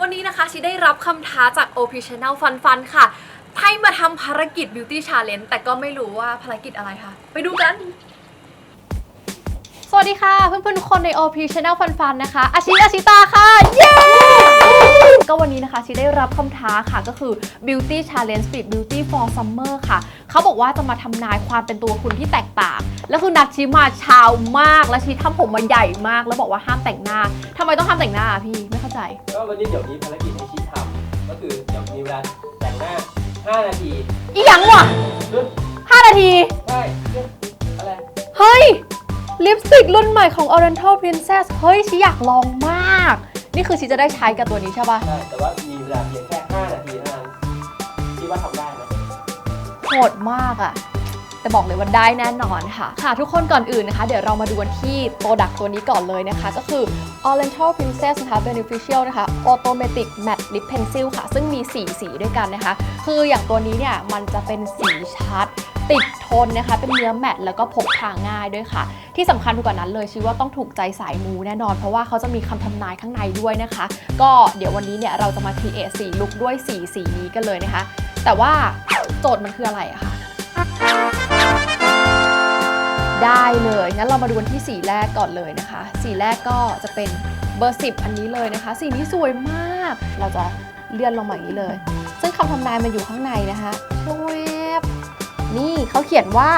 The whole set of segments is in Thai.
วันนี้นะคะชิได้รับคำท้าจาก OP Channel Fun Fun ค่ะ ให้มาทำภารกิจ Beauty Challenge แต่ก็ไม่รู้ว่าภารกิจอะไรค่ะ ไปดูกัน สวัสดีค่ะ เพื่อนๆทุกคนใน OP Channel Fun Fun นะคะอาชิอาชิตาค่ะ เย้ ก็วันนี้นะคะชิได้รับคำท้าค่ะก็คือ Beauty Challenge Speed Beauty for Summer ค่ะ เขาบอกว่าจะมาทำนายความเป็นตัวคุณที่แตกต่าง แล้วคือนัดชิมาเช้ามาก และชิทำผมมาใหญ่มาก แล้วบอกว่าห้ามแต่งหน้าทำไมต้องห้ามแต่งหน้าอะพี่ไม่เข้าใจ ก็วันนี้เดี๋ยวมีภารกิจให้ชิทำก็คือเดี๋ยวมีเวลาแต่งหน้า 5 นาทีอีหยังวะเฮ้ย5นาที ใช่เฮ้ยอะไรเฮ้ย ลิปสติกรุ่นใหม่ของ Oriental Princess เฮ้ยชิอยากลองมาก นี่คือชิจะได้ใช้กับตัวนี้ใช่ปะใช่แต่ว่ามีเวลาเพียงแค่ 5 นาทีเท่านั้นคิดว่าทำได้ไหม โหดมากอะแต่บอกเลยว่าได้แน่นอนค่ะ ค่ะทุกคนก่อนอื่นนะคะ เดี๋ยวเรามาดูกันที่โปรดักตัวนี้ก่อนเลยนะคะ ก็คือ Oriental Princess นะคะ Beneficial นะคะ Automatic Matte Lip Pencil ค่ะ ซึ่งมี 4 สีด้วยกันนะคะ คืออย่างตัวนี้เนี่ย มันจะเป็นสีชัด ติดทนนะคะ เป็นเนื้อแมตต์แล้วก็พกพาง่ายด้วยค่ะ ที่สำคัญกว่านั้นเลยชีว่าต้องถูกใจสายมูแน่นอน เพราะว่าเขาจะมีคำทำนายข้างในด้วยนะคะ ก็เดี๋ยววันนี้เนี่ยเราจะมาครีเอทสีลุคด้วยสีสีนี้กันเลยนะคะ แต่ว่าโจทย์มันคืออะไรอะคะได้เลยงั้นเรามาดูกันที่สีแรกก่อนเลยนะคะ สีแรกก็จะเป็นเบอร์ 10 อันนี้เลยนะคะ สีนี้สวยมาก เราจะเลื่อนลงมาอย่างนี้เลย ซึ่งคำทำนายมันอยู่ข้างในนะคะช่วบ นี่เขาเขียนว่า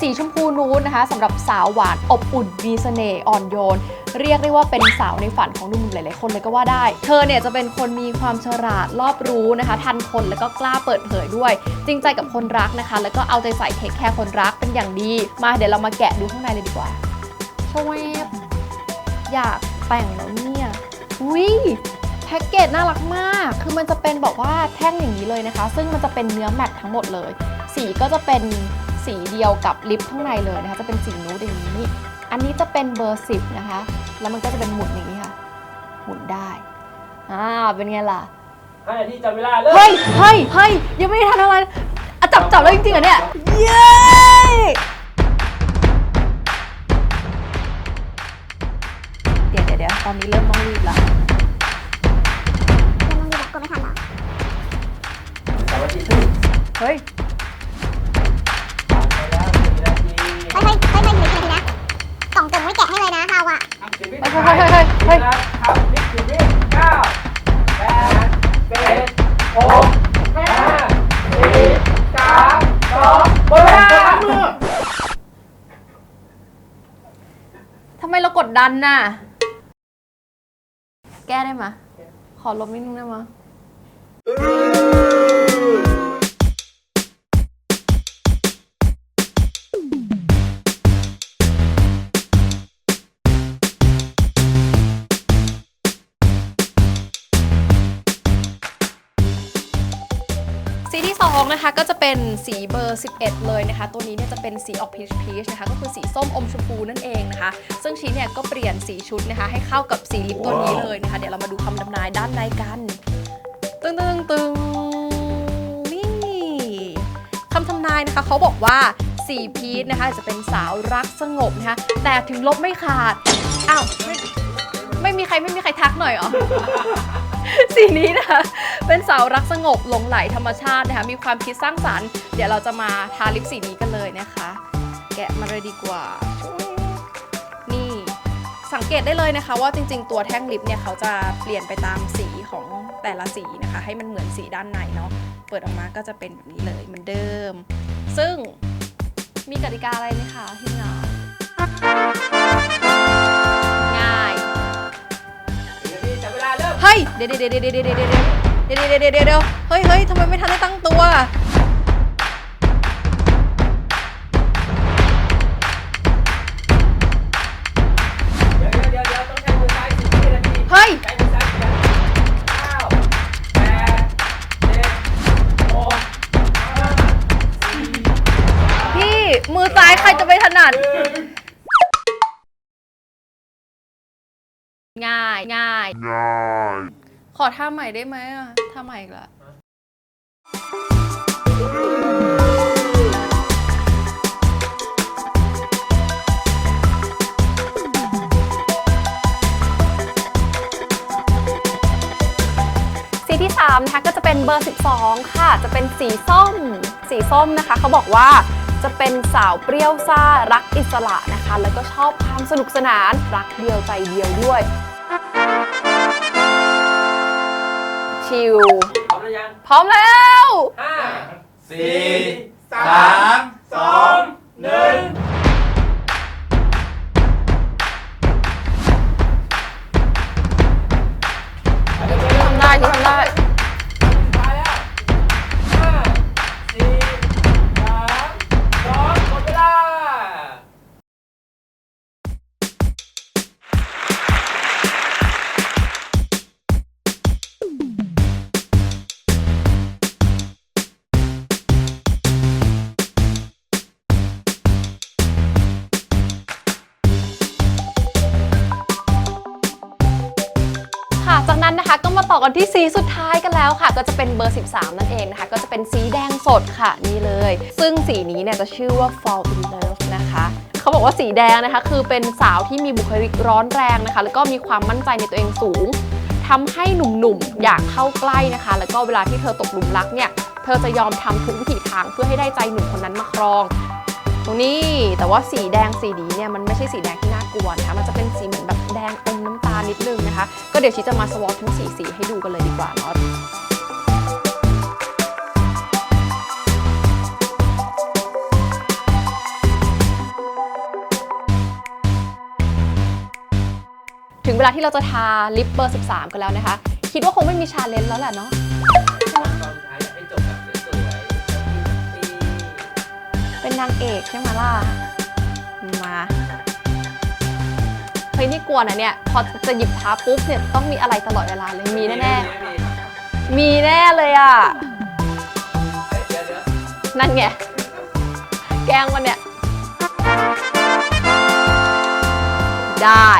สีชมพูนูดนะคะสำหรับสาวหวานอบอุ่นมีเสน่ห์อ่อนโยน เรียกได้ว่าเป็นสาวในฝันของหนุ่มๆหลายๆคนเลยก็ว่าได้ เธอเนี่ยจะเป็นคนมีความฉลาดรอบรู้นะคะ ทันคนแล้วก็กล้าเปิดเผยด้วย จริงใจกับคนรักนะคะ แล้วก็เอาใจใส่เทคแคร์คนรักเป็นอย่างดี มาเดี๋ยวเรามาแกะดูข้างในเลยดีกว่าชวบอยากแต่งแล้วเนี่ยวิแพ็กเกจน่ารักมาก คือมันจะเป็นบอกว่าแท่งอย่างนี้เลยนะคะ ซึ่งมันจะเป็นเนื้อแมตต์ทั้งหมดเลย สีก็จะเป็นสีเดียวกับลิปข้างในเลยนะคะ จะเป็นสีนูดอย่างนี้ อันนี้จะเป็นเบอร์ 10 นะคะ แล้วมันก็จะเป็นหมุนอย่างนี้ค่ะ หมุนได้ อ่า เป็นไงล่ะ5นาทีจำเวลาเริ่มเฮ้ย เฮ้ย เฮ้ย ยังไม่ได้ทันอะไรอะจับจับแล้วจริงๆเหรอเนี่ย เย้เดี๋ยวเดี๋ยวเดี๋ยวตอนนี้เริ่มต้องรีบแล้วยังมีแบบกลัวไม่ทันเหรอสามนาทีครึ่งเฮ้ย ทีเฮ้ยเฮ้ยเฮ้ยไม่ถึงนาทีนะกล่องจุ่มไว้แกะให้เลยนะเราอะสิบวิเฮ้ยเฮ้ยเฮ้ยเฮ้ยเฮ้ย ทำสิบวิเก้าแปดเจ็ดหกห้าสี่สามสองหมดเวลาทำไมเรากดดันน่ะ แก้ได้ไหมะขอลบนิดนึงได้ไหมะสี นะคะก็จะเป็นสีเบอร์ 11 เลยนะคะ ตัวนี้เนี่ยจะเป็นสีออกพีชพีชนะคะก็คือสีส้มอมชมพูนั่นเองนะคะ ซึ่งชีเนี่ยก็เปลี่ยนสีชุดนะคะ ให้เข้ากับสีลิปตัวนี้เลยนะคะ เดี๋ยวเรามาดูคำทำนายด้านในกัน ตึงตึงตึงนี่คำทำนายนะคะเขาบอกว่าสีพีชนะคะ จะเป็นสาวรักสงบนะคะ แต่ถึงลบไม่ขาด อ้าวไม่ไม่มีใครไม่มีใครทักหน่อยเหรอ สีนี้นะคะเป็นสาวรักสงบหลงไหลธรรมชาตินะคะมีความคิดสร้างสรรค์ เดี๋ยวเราจะมาทาลิปสีนี้กันเลยนะคะ แกะมาเลยดีกว่า นี่สังเกตได้เลยนะคะ ว่าจริง ๆ ตัวแท่งลิปเนี่ยเขาจะเปลี่ยนไปตามสีของแต่ละสีนะคะ ให้มันเหมือนสีด้านในเนาะเปิดออกมาก็จะเป็นแบบนี้เลยเหมือนเดิม ซึ่งมีกติกาอะไรไหมคะทีมงา ฮ้ยเดี๋ยวเดี๋ยวเดี๋ยวเดี๋ยวเดี๋ยวเดี๋ยวเดี๋ยวเดี๋ยวเฮ้ยเฮ้ยทำไมไม่ทันได้ตั้งตัวเฮ้ยพี่มือซ้ายใครจะไปถนัด หนึ่งง่าย ง่ายขอท่าใหม่ได้ไหมอะท่าใหม่อีกละที่3นะคะก็จะเป็นเบอร์ 12 ค่ะ จะเป็นสีส้ม สีส้มนะคะ เขาบอกว่า จะเป็นสาวเปรี้ยวซ่ารักอิสระนะคะ แล้วก็ชอบความสนุกสนานรักเดียวใจเดียวด้วย ชิลพร้อมหรือยังพร้อมแล้ว ห้าสี่สามสองหนึ่ง นะคะ ก็มาต่อกันที่สีสุดท้ายกันแล้วค่ะ ก็จะเป็นเบอร์ 13 นั่นเองนะคะ ก็จะเป็นสีแดงสดค่ะนี่เลย ซึ่งสีนี้เนี่ยจะชื่อว่า fall in love นะคะเขาบอกว่าสีแดงนะคะ คือเป็นสาวที่มีบุคลิกร้อนแรงนะคะ แล้วก็มีความมั่นใจในตัวเองสูงทำให้หนุ่มๆ อยากเข้าใกล้นะคะ แล้วก็เวลาที่เธอตกหลุมรักเนี่ย เธอจะยอมทำทุกวิถีทางเพื่อให้ได้ใจหนุ่มคนนั้นมาครอง ตรงนี้แต่ว่าสีแดงสีนี้เนี่ยมันไม่ใช่สีแดงที่น่ากลัวนะคะมันจะเป็นสีเหมือนแบบแดงอมน้ำตา นิดนึงนะคะ ก็เดี๋ยวชิจะมาสวอตทั้งสีสีให้ดูกันเลยดีกว่าเนาะถึงเวลาที่เราจะทาลิปเบอร์ 13 กันแล้วนะคะ คิดว่าคงไม่มีชาเลนจ์แล้วแหละเนาะตอนสุดท้ายอยากให้จบแบบสวยๆปีเป็นนางเอกใช่ไหมล่ะ มา เฮ้ยนี่กลัวนะเนี่ย พอจะหยิบทาปุ๊บเนี่ยต้องมีอะไรตลอดเวลาเลย มีแน่ๆ มีแน่เลยอะเดี๋ยวเดี๋ยวนั่นไง แกล้งมันเนี่ย ได้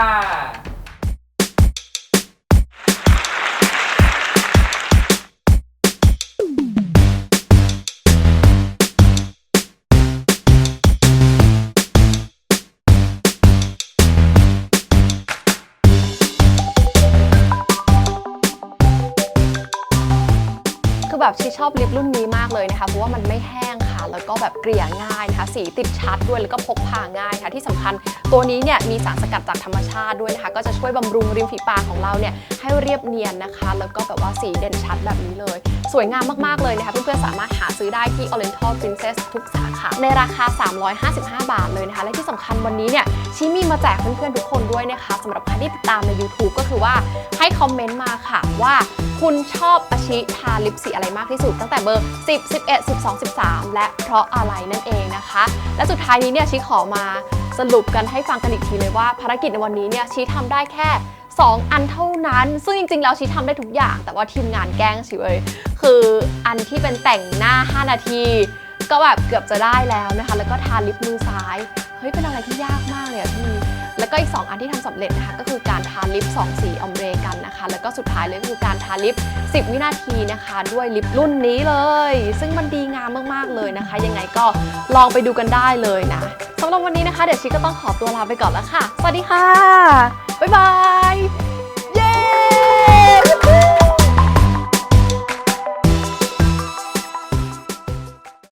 คือแบบชีชอบลิปรุ่นนี้มากเลยนะคะ เพราะว่ามันไม่แห้งค่ะ แล้วก็แบบเกลี่ยง่ายนะคะ สีติดชัดด้วยแล้วก็พกพาง่ายค่ะที่สำคัญตัวนี้เนี่ยมีสารสกัดจากธรรมชาติด้วยนะคะ ก็จะช่วยบำรุงริมฝีปากของเราเนี่ย ให้เรียบเนียนนะคะ แล้วก็แบบว่าสีเด่นชัดแบบนี้เลย สวยงามมากๆเลยนะคะ เพื่อนๆสามารถหาซื้อได้ที่ Oriental Princess ทุกสาขา ในราคา 355 บาทเลยนะคะ และที่สำคัญวันนี้เนี่ยชิมีมาแจกเพื่อนๆทุกคนด้วยนะคะสำหรับใครที่ติดตามใน YouTube ก็คือว่าให้คอมเมนต์มาค่ะว่าคุณชอบอาชิทาลิปสีอะไรมากที่สุด ตั้งแต่เบอร์ 10 11 12 13 และเพราะอะไรนั่นเองนะคะ และสุดท้ายนี้เนี่ยชิขอมาสรุปกันให้ฟังกันอีกทีเลยว่าภารกิจในวันนี้เนี่ยชิทำได้แค่ 2 อันเท่านั้น ซึ่งจริงๆ แล้วชีทำได้ทุกอย่าง แต่ว่าทีมงานแกล้งชิเว้ยคืออันที่เป็นแต่งหน้า 5 นาที ก็แบบเกือบจะได้แล้วนะคะ แล้วก็ทาลิปมือซ้าย เฮ้ย เป็นอะไรที่ยากมากเลยอะพี่แล้วก็อีก 2 อันที่ทำสำเร็จนะคะ ก็คือการทาลิป 2 สีออมเรกันนะคะ แล้วก็สุดท้ายเลยก็คือการทาลิป 10 วินาทีนะคะ ด้วยลิปรุ่นนี้เลย ซึ่งมันดีงามมากๆเลยนะคะ ยังไงก็ลองไปดูกันได้เลยนะสำหรับวันนี้นะคะ เดี๋ยวชิก็ต้องขอตัวลาไปก่อนแล้วค่ะ สวัสดีค่ะ 拜拜。